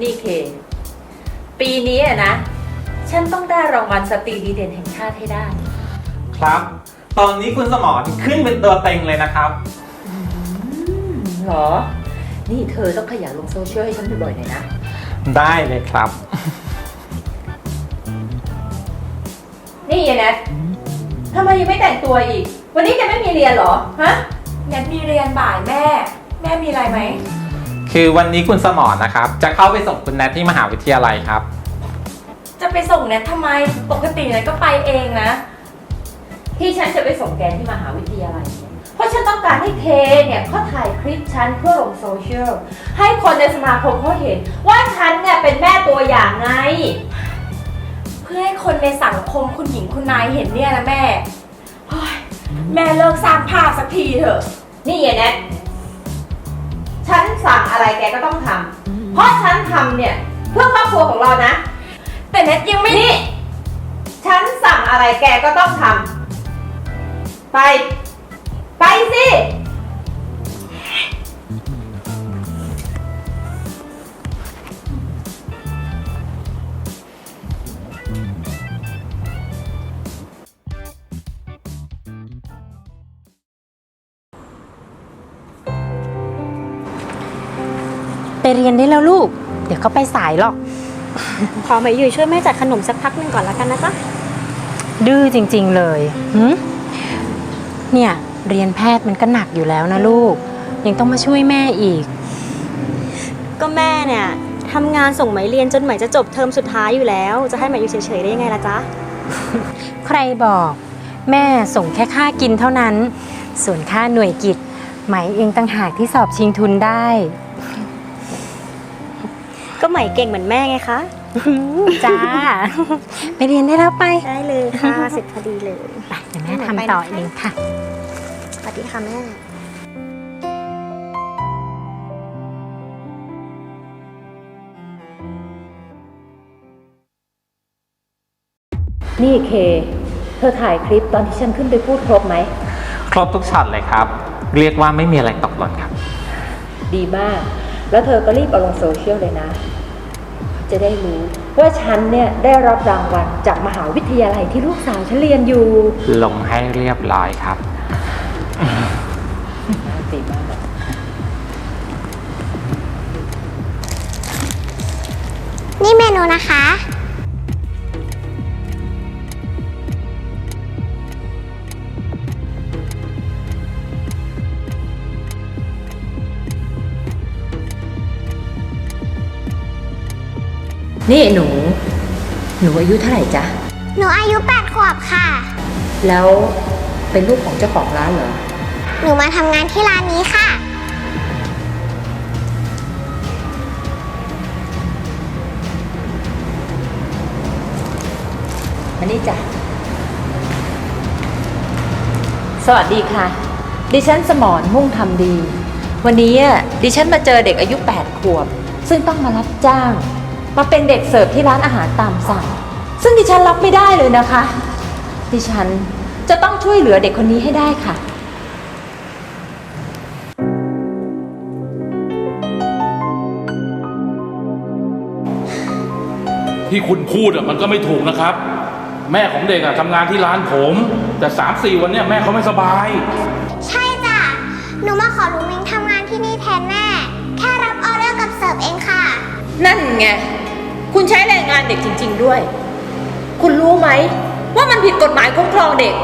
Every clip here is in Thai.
นี่เคปีนี้อะนะ ฉันต้องได้รางวัลสตรีดีเด่นแห่งชาติให้ได้ ครับ ตอนนี้คุณสมรขึ้นเป็นตัวเต็งเลยนะครับ อืมเหรอ นี่เธอต้องขยันลงโซเชียลให้ฉันบ่อยๆหน่อยนะ ได้เลยครับ นี่ยายแนททำไมยังไม่แต่งตัวอีก วันนี้แกไม่มีเรียนเหรอ ฮะ แนทมีเรียนบ่ายแม่ แม่มีอะไรไหม คือวันนี้คุณสมรนะครับ จะเข้าไปส่งคุณแนทที่มหาวิทยาลัยครับ จะไปส่งแนททำไมปกติแนทก็ไปเองนะ ที่ฉันจะไปส่งแกที่มหาวิทยาลัยเนี่ยเพราะฉันต้องการให้เทเนี่ยเขาถ่ายคลิปฉันเพื่อลงโซเชียลให้คนในสมาคมเขาเห็น ว่าฉันเนี่ยเป็นแม่ตัวอย่างไง เพื่อให้คนในสังคมคุณหญิงคุณนายเห็นเนี่ยนะแม่เฮ้ยแม่เลิกสร้างภาพสักทีเถอะ นี่ยายแนท ฉันสั่งอะไรแกก็ต้องทำเพราะฉันทำเนี่ย เพื่อครอบครัวของเรานะ แต่แนทยังไม่นี่ ฉันสั่งอะไรแกก็ต้องทำไป ไปสิ เรียนได้แล้วลูก เดี๋ยวเขาไปสายหรอก ขอหมายอยู่ช่วยแม่จัดขนมสักพักหนึ่งก่อนแล้วกันนะจ๊ะ ดื้อจริง ๆเลยหึเนี่ยเรียนแพทย์มันก็หนักอยู่แล้วนะลูก ยังต้องมาช่วยแม่อีก ก็แม่เนี่ยทำงานส่งหมายเรียนจนหมายจะจบเทอมสุดท้ายอยู่แล้ว จะให้หมายอยู่เฉยๆได้ยังไงล่ะจ๊ะ ใครบอก แม่ส่งแค่ค่ากินเท่านั้น ส่วนค่าหน่วยกิจไหมเองต่างหากที่สอบชิงทุนได้ ก็หมายเก่งเหมือนแม่ไงคะจ้า ไปเรียนได้แล้วไป ได้เลยค่ะ เสร็จพอดีเลยไปเดี๋ยวแม่ทำต่อเองค่ะ สวัสดีค่ะแม่นี่เค เธอถ่ายคลิปตอนที่ฉันขึ้นไปพูดครบไหม ครบทุกช็อตเลยครับ เรียกว่าไม่มีอะไรตกหล่นครับ ดีมาก แล้วเธอก็รีบเอาลงโซเชียลเลยนะ จะได้รู้ว่าฉันเนี่ยได้รับรางวัลจากมหาวิทยาลัยที่ลูกสาวฉันเรียนอยู่ลงให้เรียบร้อยครับดีมากนี่เมนูนะคะ นี่หนู หนูอายุเท่าไหร่จ๊ะ หนูอายุ8ขวบค่ะ แล้วเป็นลูกของเจ้าของร้านเหรอ หนูมาทำงานที่ร้านนี้ค่ะมานี่จ้ะ สวัสดีค่ะ ดิฉันสมรมุ่งทำดี วันนี้อะดิฉันมาเจอเด็กอายุ 8 ขวบ ซึ่งต้องมารับจ้าง มาเป็นเด็กเสิร์ฟที่ร้านอาหารตามสั่ง ซึ่งดิฉันรับไม่ได้เลยนะคะ ดิฉันจะต้องช่วยเหลือเด็กคนนี้ให้ได้ค่ะ ที่คุณพูดอะมันก็ไม่ถูกนะครับ แม่ของเด็กอะทำงานที่ร้านผม แต่สามสี่วันเนี้ยแม่เขาไม่สบาย ใช่จ้ะ หนูมาขอลุงมิงทำงานที่นี่แทนแม่ แค่รับออเดอร์กับเสิร์ฟเองค่ะ นั่นไง คุณใช้แรงงานเด็กจริง ๆ ด้วย คุณรู้ไหม ว่ามันผิดกฎหมายคุ้มครองเด็ก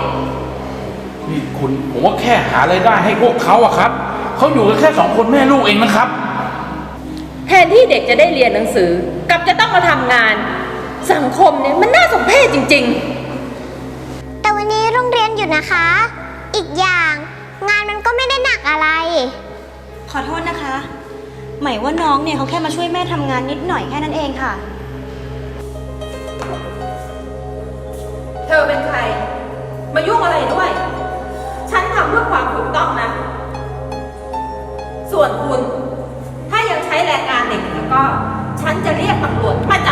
นี่คุณผมว่าแค่หาไรายได้ให้พวกเขาอะครับ เขาอยู่กันแค่สองคนแม่ลูกเองนะครับ แทนที่เด็กจะได้เรียนหนังสือกลับจะต้องมาทำงาน สังคมเนี่ยมันน่าสมเพชจริงๆแต่วันนี้โรงเรียนอยู่นะคะ อีกอย่างงานมันก็ไม่ได้หนักอะไร ขอโทษนะคะ หมายว่าน้องเนี่ยเขาแค่มาช่วยแม่ทำงานนิดหน่อยแค่นั้นเองค่ะ ธอเป็นใคร มายุ่งอะไรด้วย ฉันทำเพื่อความถูกต้องนะ ส่วนคุณ ถ้ายังใช้แรงงานเด็กแล้วก็ ฉันจะเรียกตำรวจมาจับ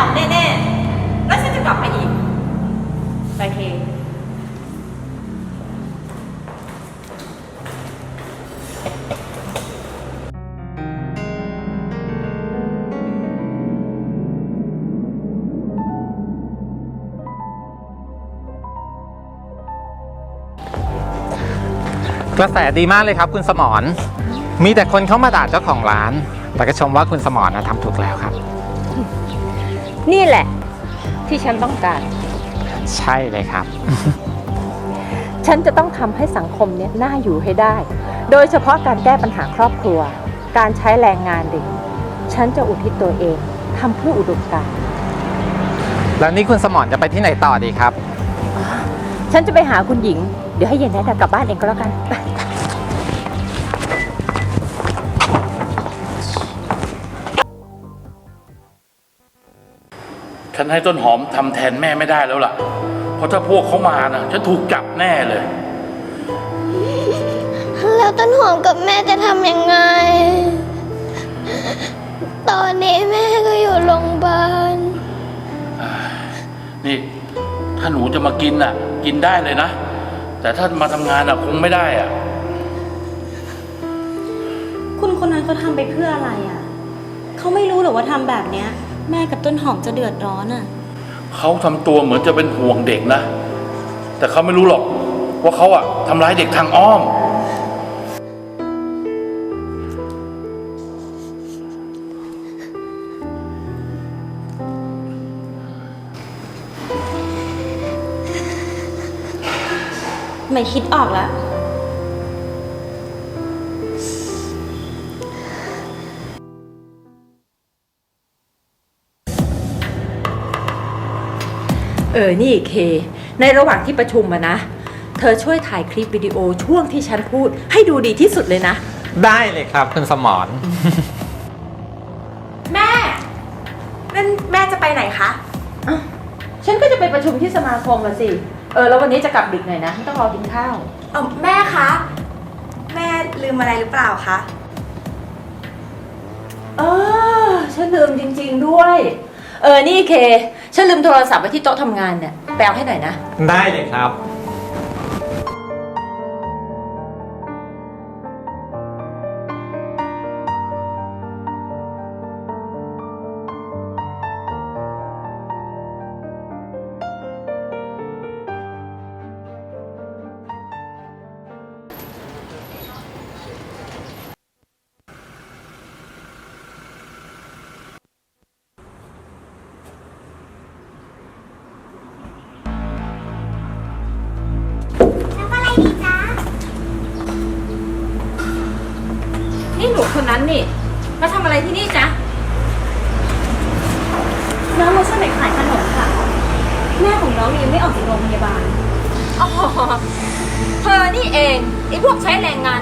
กระแสดีมากเลยครับคุณสมรมีแต่คนเข้ามาด่าเจ้าของร้าน แต่ก็ชมว่าคุณสมรนะทำถูกแล้วครับ นี่แหละ ที่ฉันต้องการ ใช่เลยครับ ฉันจะต้องทำให้สังคมเนี้ยน่าอยู่ให้ได้ โดยเฉพาะการแก้ปัญหาครอบครัว การใช้แรงงานเด็ก ฉันจะอุทิศตัวเองทำเพื่ออุดมการณ์ แล้วนี่คุณสมรจะไปที่ไหนต่อดีครับ ฉันจะไปหาคุณหญิง เดี๋ยวให้เย็นแนทกลับบ้านเองก็แล้วกัน ฉันให้ต้นหอมทำแทนแม่ไม่ได้แล้วล่ะ เพราะถ้าพวกเขามานะฉันถูกจับแน่เลย แล้วต้นหอมกับแม่จะทำยังไง ตอนนี้แม่ก็อยู่โรงพยาบาล นี่ ถ้าหนูจะมากินอะ กินได้เลยนะ แต่ถ้ามาทำงานอะคงไม่ได้อะ คุณคนนั้นเขาทำไปเพื่ออะไรอะ เขาไม่รู้หรอกว่าทำแบบเนี้ย แม่กับต้นหอมจะเดือดร้อนอะ เขาทำตัวเหมือนจะเป็นห่วงเด็กนะ แต่เขาไม่รู้หรอกว่าเขาอะทำร้ายเด็กทางอ้อม ไม่คิดออกแล้ว เออ นี่เค ในระหว่างที่ประชุมอะนะ เธอช่วยถ่ายคลิปวิดีโอช่วงที่ฉันพูด ให้ดูดีที่สุดเลยนะ ได้เลยครับคุณสมรแม่นั่นแม่จะไปไหนคะ ฉันก็จะไปประชุมที่สมาคมละสิ เออแล้ววันนี้จะกลับดึกหน่อยนะไม่ต้องรอกินข้าว เออแม่คะ แม่ลืมอะไรหรือเปล่าคะ เออฉันลืมจริง ๆด้วย เออนี่เค ฉันลืมโทรศัพท์ไว้ที่โต๊ะทำงานเนี่ยแปลให้หน่อยนะ ได้เลยครับ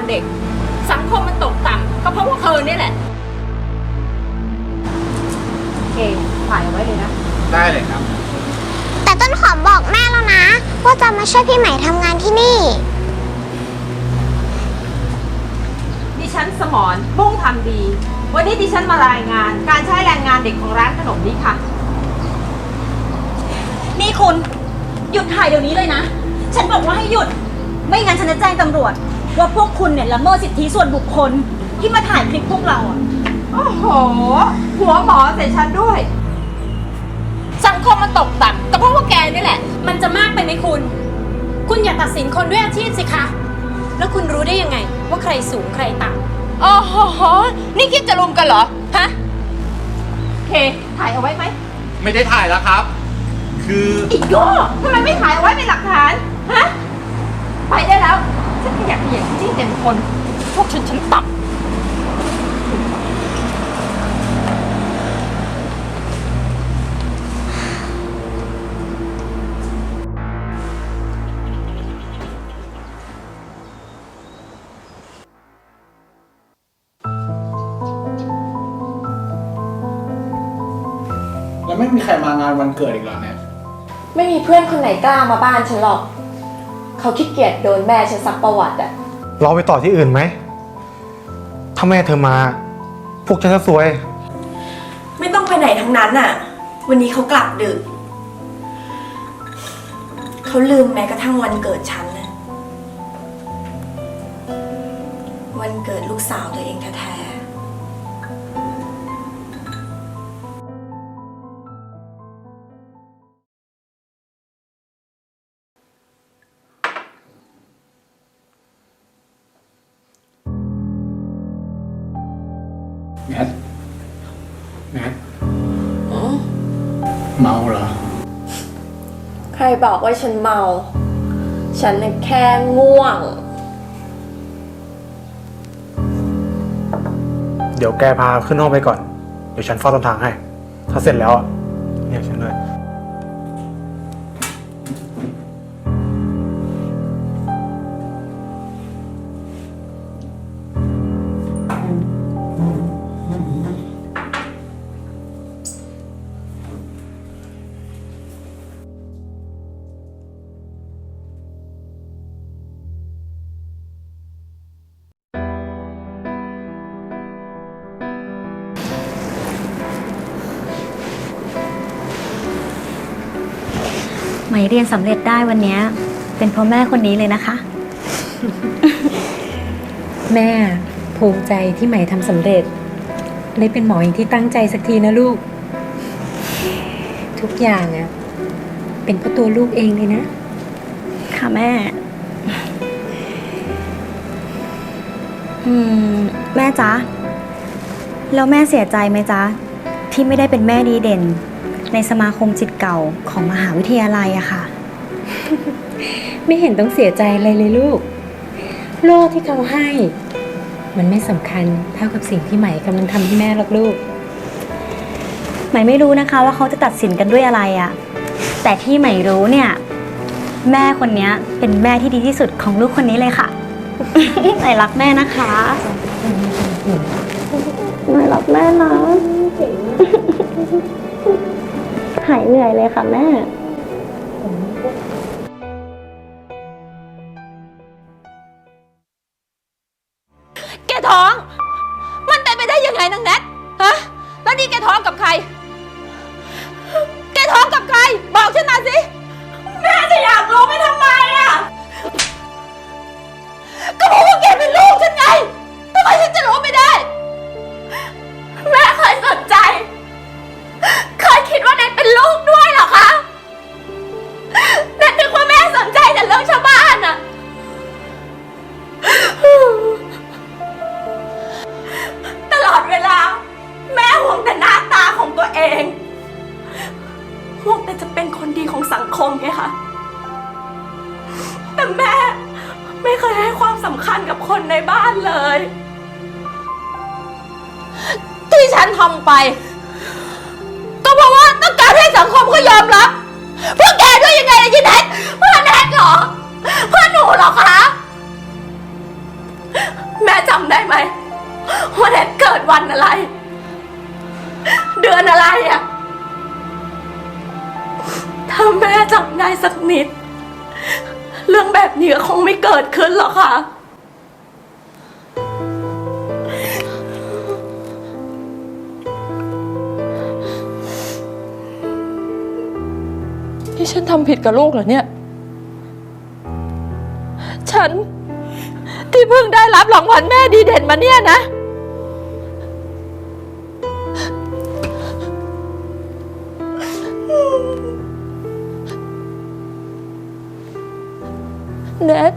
เด็ก สังคมมันตกต่ำก็เพราะพวกเธอนี่แหละเคถ่ายเอาไว้เลยนะ ได้เลยครับ แต่ต้นหอมบอกแม่แล้วนะ ว่าจะมาช่วยพี่ใหม่ทำงานที่นี่ ดิฉันสมรมุ่งทำดี วันนี้ดิฉันมารายงาน การใช้แรงงานเด็กของร้านขนมนี้ค่ะ นี่คุณ หยุดถ่ายเดี๋ยวนี้เลยนะ ฉันบอกว่าให้หยุด ไม่งั้นฉันจะแจ้งตำรวจ ว่าพวกคุณเนี่ยละเมิดสิทธิส่วนบุคคลที่มาถ่ายคลิปพวกเราอะโอ้โห หัวหมอใส่ฉันด้วย สังคมมันตกต่ำก็เพราะพวกแกนี่แหละ มันจะมากไปไหมคุณ คุณอย่าตัดสินคนด้วยอาชีพสิคะ แล้วคุณรู้ได้ยังไง ว่าใครสูงใครต่ำโอ้โห นี่คิดจะรุมกันเหรอ ฮะ เค ถ่ายเอาไว้ไหมไม่ได้ถ่ายแล้วครับ คือ อีกโย่ทำไมไม่ถ่ายเอาไว้เป็นหลักฐาน ฮะ ไปได้แล้ว ฉันไม่อยากเห็นจิ้งเต็มคน พวกฉันฉันต่ำแล้วไม่มีใครมางานวันเกิดอีกเหรอเนี่ย ไม่มีเพื่อนคนไหนกล้ามาบ้านฉันหรอก เขาขี้เกียจโดนแม่ฉันซักประวัติอะเราไปต่อที่อื่นไหม ถ้าแม่เธอมา พวกฉันจะซวย ไม่ต้องไปไหนทั้งนั้นอะวันนี้เขากลับดึก เขาลืมแม้กระทั่งวันเกิดฉันนะ วันเกิดลูกสาวตัวเองแท้ แนทแนทเมาเหรอ ใครบอกว่าฉันเมา ฉันน่ะแค่ง่วง เดี๋ยวแกพาขึ้นห้องไปก่อน เดี๋ยวฉันเฝ้าต้นทางให้ ถ้าเสร็จแล้วอะเรียกฉันเลย ไหมเรียนสำเร็จได้วันเนี้ยเป็นเพราะแม่คนนี้เลยนะคะ แม่ภูมิใจที่ไหมทำสำเร็จเลยเป็นหมออย่างที่ตั้งใจสักทีนะลูก ทุกอย่างอะเป็นเพราะตัวลูกเองเลยนะ ค่ะแม่ อืม แม่จ๊ะ แล้วแม่เสียใจไหมจ๊ะ ที่ไม่ได้เป็นแม่ดีเด่น ในสมาคมจิตเก่าของมหาวิทยาลัยอะค่ะ ไม่เห็นต้องเสียใจอะไรเลยลูก โล่ที่เขาให้ มันไม่สำคัญเท่ากับสิ่งที่ใหม่กำลังทำให้แม่หรอกลูก ใหม่ไม่รู้นะคะว่าเขาจะตัดสินกันด้วยอะไรอะแต่ที่ใหม่รู้เนี่ย แม่คนเนี้ยเป็นแม่ที่ดีที่สุดของลูกคนนี้เลยค่ะ ใหม่รักแม่นะคะใหม่รักแม่นะ หายเหนื่อยเลยค่ะแม่ ให้สังคมเขายอมรับเพื่อแกด้วยยังไงล่ะยินแนทเพื่อแนทเหรอ เพื่อหนูเหรอคะ แม่จำได้ไหมว่าแนทเกิดวันอะไร เดือนอะไรอะถ้าแม่จำได้สักนิด เรื่องแบบนี้ก็คงไม่เกิดขึ้นหรอกค่ะ ที่ฉันทำผิดกับลูกเหรอเนี่ย ฉัน ที่เพิ่งได้รับรางวัลแม่ดีเด่นมาเนี่ยนะเนท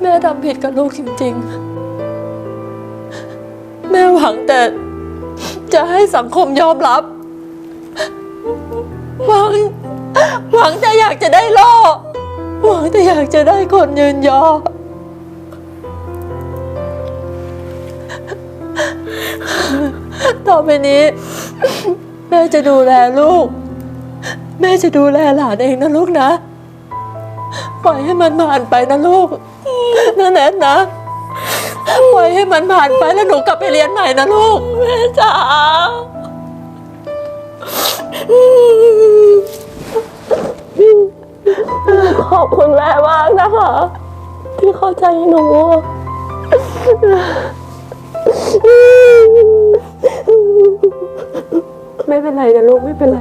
แม่ทำผิดกับลูกจริง ๆ แม่หวังแต่ จะให้สังคมยอมรับ หวัง หวังแต่อยากจะได้โล่หวังแต่อยากจะได้คนยืนยอ ต่อไปนี้ แม่จะดูแลลูก แม่จะดูแลหลานเองนะลูกนะ ปล่อยให้มันผ่านไปนะลูกนะแนทนะ ปล่อยให้มันผ่านไปแล้วหนูกลับไปเรียนใหม่นะลูกแม่จ๋าขอบคุณแม่มากนะคะ ที่เข้าใจหนูไม่เป็นไรนะลูกไม่เป็นไร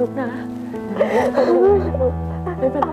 ลูกนะไม่เป็นไร